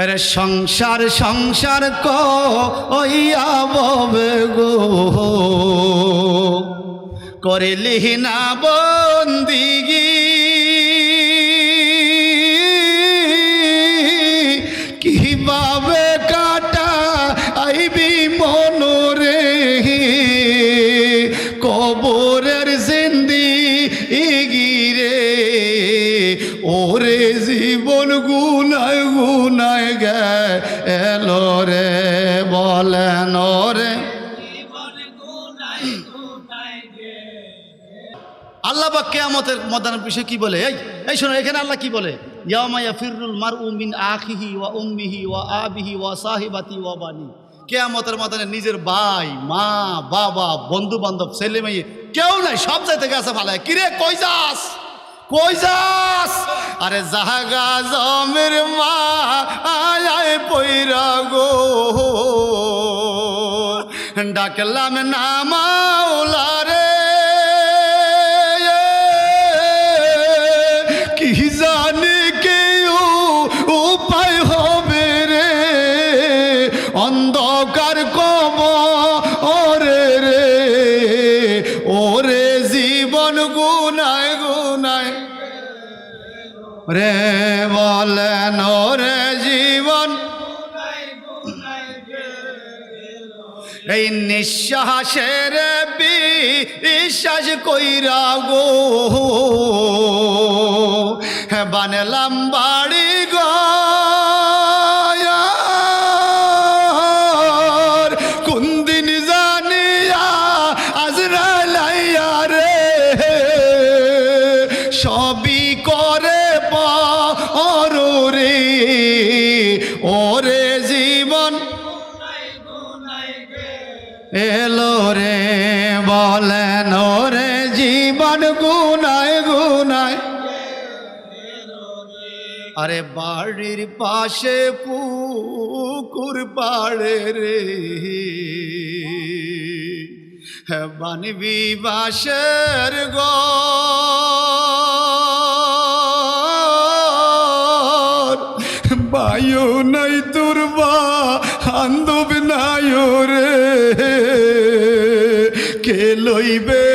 আরে সংসার সংসার কইয়া ববে গো। করিলি না বন্দিগি। জীবন গুনায় গুনায় গে এলো রে বলেন রে। আল্লাহ বা কেয়ামতের মদানের বিষয়ে কি বলে? এই এই শোনো, এখানে আল্লাহ কি বলে? ইয়ামায়া ফিরুল মার উমিন আখিহি ওয়া উম্মিহি ওয়া আবিহি ওয়া সাহিবাতি ওয়া বানি। কেয়ামতের মদানে নিজের ভাই, মা, বাবা বন্ধু বান্ধব ছেলে মেয়ে কেউ নাই, সব থেকে আসে ভালো। কিরে, কই যাস? কই যাস? আরে জাহাগা জমের মা আয় পইরা গো। ডাকলাম না রে কি জানি কেউ উপায় হবে রে। অন্ধকার কব ওরে রে। ওরে জীবন গুনায় গুনায়। রে বলেন রে জীবন। এই নিঃশ্বাসের বিশ্বাস কইরা গো। হ্যাঁ বানলাম বাড়ি আরে বাড়ির পাশে পুকুর পাড়ে রে। হ্যাঁ, বানবি বাসের গর বায়ু নাই তুরবা আন্দব নাই রে। কে লইবে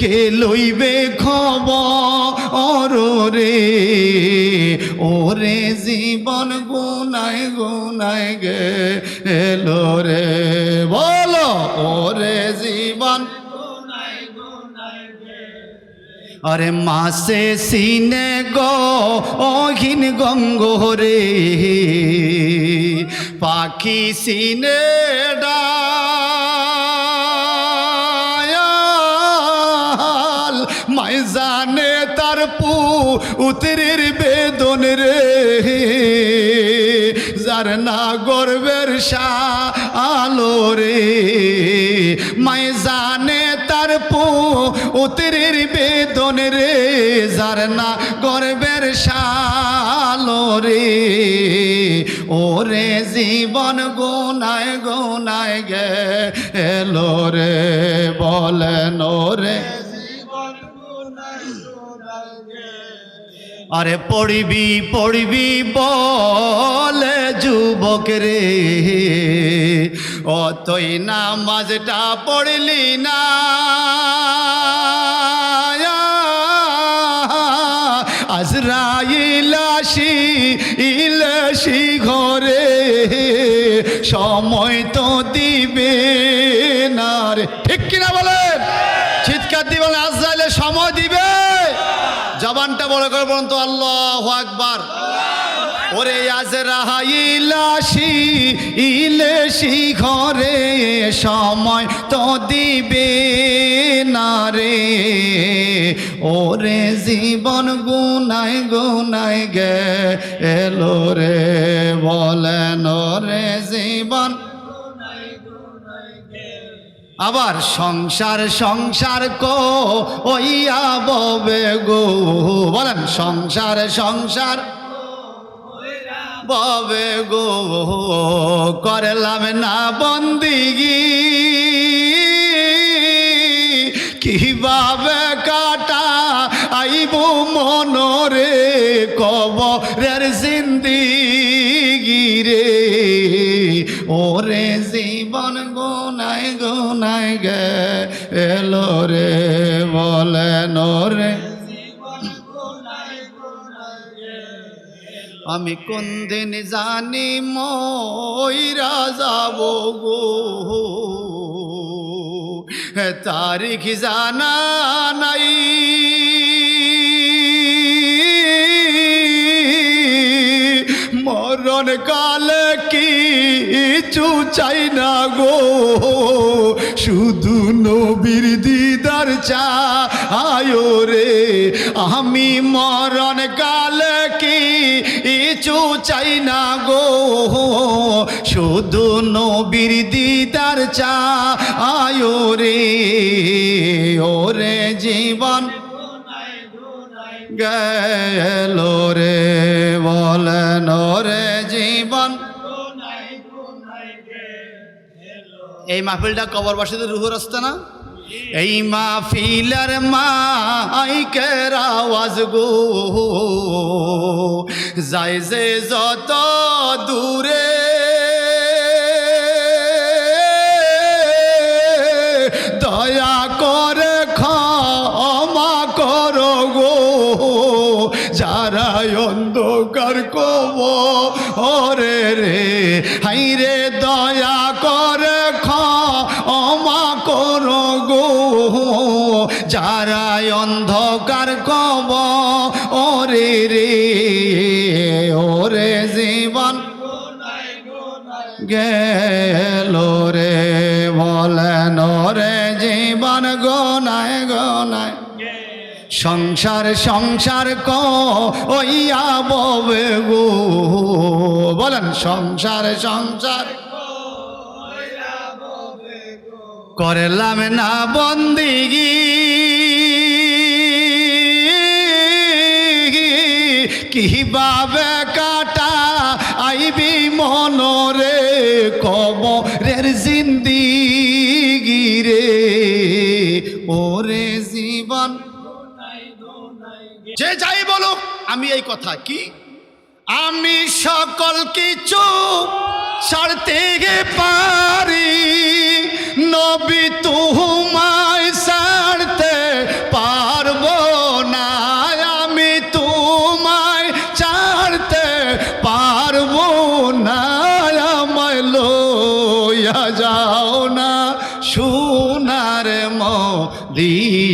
কে লইবে খবর রে। ওরে জীবন গুনায় গুনায় গে এলো রে। বলো, ওরে জীবন আরে মাসে সিনে গো অহিন গঙ্গ রে পাখি সিনে ডাল মাই জানে তার পু উতরের বেদন রে। যার না গর্বের আলো রে। মাই জানে তার পু উতরের বেদন রে। যার না গর্বের শালো রে। ওরে জীবন গোনায় গোনায় গে এলো রে, বলেন ওরে। আরে পড়িবি পড়িবি বলে যুবক রে। অতই নামাজটা পড়লি না। আজরাইলাসি ইলাসি ঘরে। সময় তো দিবে না রে। ঠিক কিনা বলেন? চিৎকার দিবেন আজরাইলে সময় দিবে জবানটা বড় করে বলুন তো, আল্লাহ আকবার। ওরে আজ রাহাইলাসি ইলেসি ঘরে সময় তো দিবে না রে। ওরে জীবন গুনায় গুনায় গে এলো রে বলেন আবার সংসার সংসার কো ওইয়া ববে গো। বলেন, সংসার সংসার ববে গো। করলাম না বন্দিগি। কীভাবে কাটা আইব মনরে, কবরের জিন্দিগি রে। ওরে জীবন গোনায় গে, এলো রে বলেন রে আমি কোন দিন জানি ময়রা যাব গো। তারিখ জানা নাই। মরণ কালে কিছু চাই না গো। শুধু নবীর দিদার চা আয়ো রে আমি মরণ কালে কি কিছু চাই না গো। শুধু নবীর দিদার চা আয়ো রে ওরে জীবন গেল রে, বলেন রে এই মাহফিলটা কবরবাসীদের রুহুর আসতে না? এই মাহফিলের মাইকের আওয়াজ গো। যায় যে যত দূরে। দয়া করে গেল রে বলেন রে, জীবন গোনায় গোনায়। সংসার সংসার ক ওইয়া ববে গো। বলেন, সংসার সংসার করলাম না বন্দিগি। কীভাবে কাটা আইবি মনরে কবরের জিন্দিগি রে। ওরে জীবন। যে যাই বলুক, আমি এই কথা কি? আমি সকল কিছু ছাড়তে গে পারি। নবী তুমায় ছাড়তে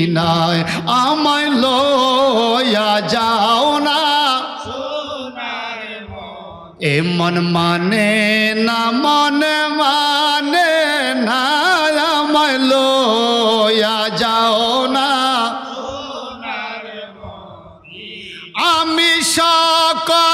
মদিনায় আমায় লইয়া যাও না। এ মন মানে না, মন মানে না, আমায় লইয়া যাও না। আমি সকল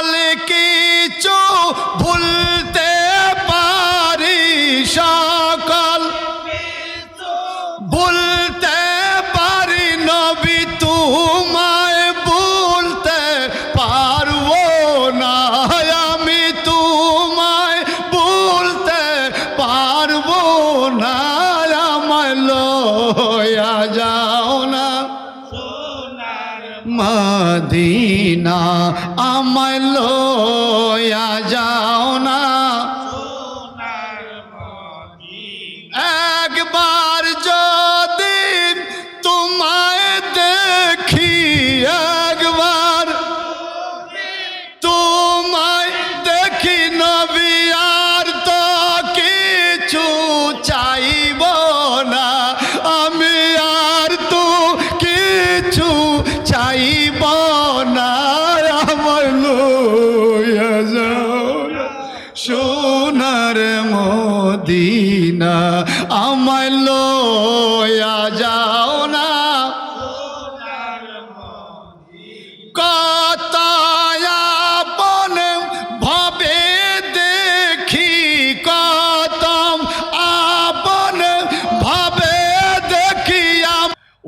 মদিনা আমায় লয়া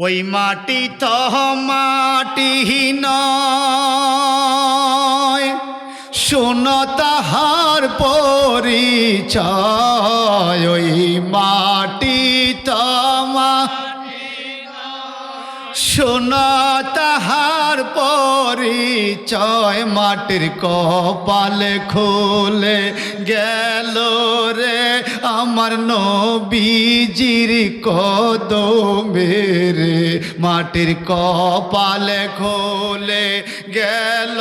ওই মাটি তো মাটি নয়। শোন তাহার পরিচয় ওই মাটি তমা শোন তাহার পরিচয় মাটির কপালে খোলে গেল রে আমার নবীজির কদমে রে মাটির কপালে খোলে গেল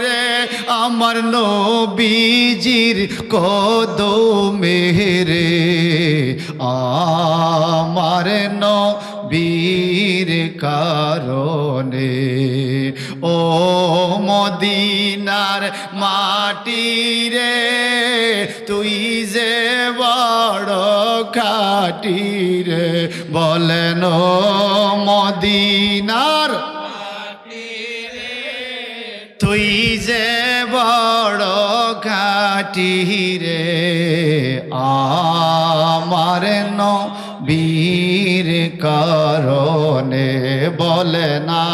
রে আমার নবীজির কদমে রে আমার নবীর কারণে। ও মদিনার মাটি রে, তুই যে বড় খাটি রে, বলেন মদিনার তুই যে বড় ঘাটি রে, আমার বীর করণে বলে না।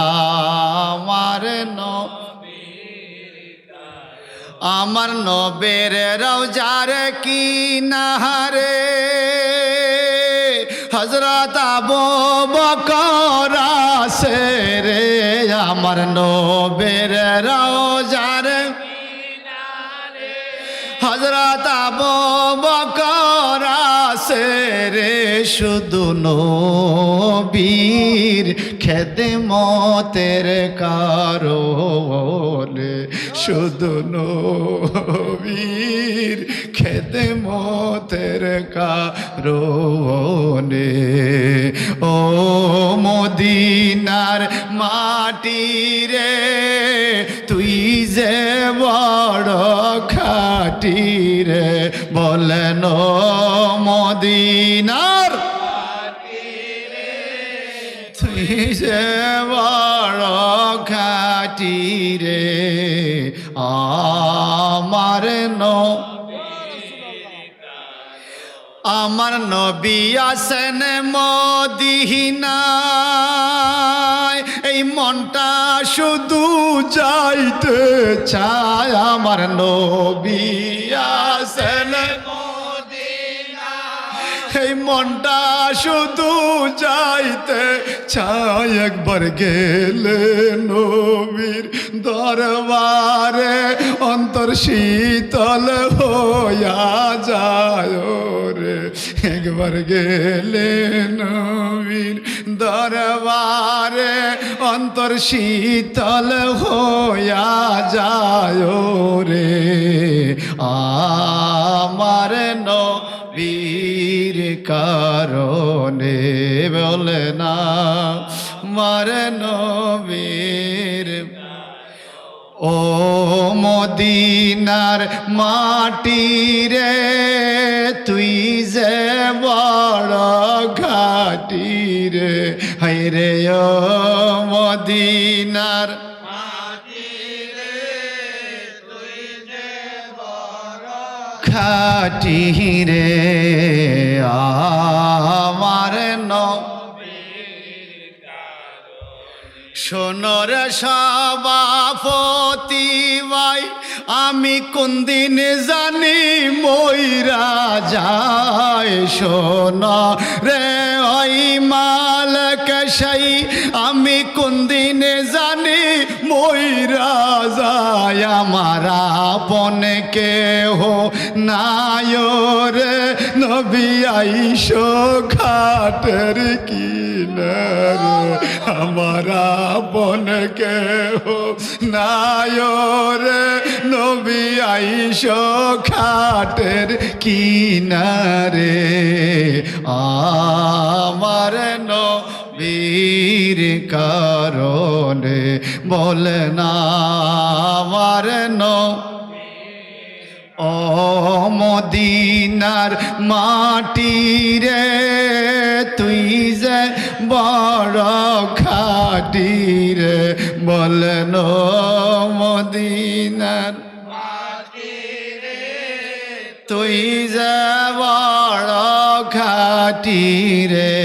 আমার নবের রওজার কি নাহারে হজরত আবু বকর রে আমার নবের রওজার হজরত আবু বকর আসে রে শুধু নবীর খেদমতের কারণে শুধু নবীর খেদমতের কারণে। ও মদিনার মাটি রে, তুই যে বড় খাটি রে। বলেন মদিনার তুই যে বড় খাটি রে। আমার ন আমার নবী আসেন মদিনায়। এই মনটা শুধু যাইতে চায় আমার নবী আসেন এই মনটা শুধু যাইতে চাই একবার গেলে নবীর দরবারে অন্তর শীতল হইয়া যায় রে একবার গেলে নবীর দরবারে অন্তর শীতল হইয়া যায় রে আমার নবীর কারণে বলে না মার নবীর। ও মদিনার মাটি রে তুই যে বড় ঘাটি রে। হাই রে ও মদিনার খাটি রে। সোনর সভাপতি ভাই, আমি কোন দিন জানি ময়রা যায়। শোন রে ওই মালক সেই, আমি কোন দিন জানি ময়রা যায়। আমার আপন কেহ নাই রে, নবী আইসো ঘাটের কিনারে। আমার আপন কেহ নাই রে নবী আইসো ঘাটের কিনারে। আমার নবীর কারণে বলে না, আমার নবীর ও মদিনার মাটি রে, তুই যে বড় খাটি রে বলেন মদিনার। তুই যে বড় খাটি রে আ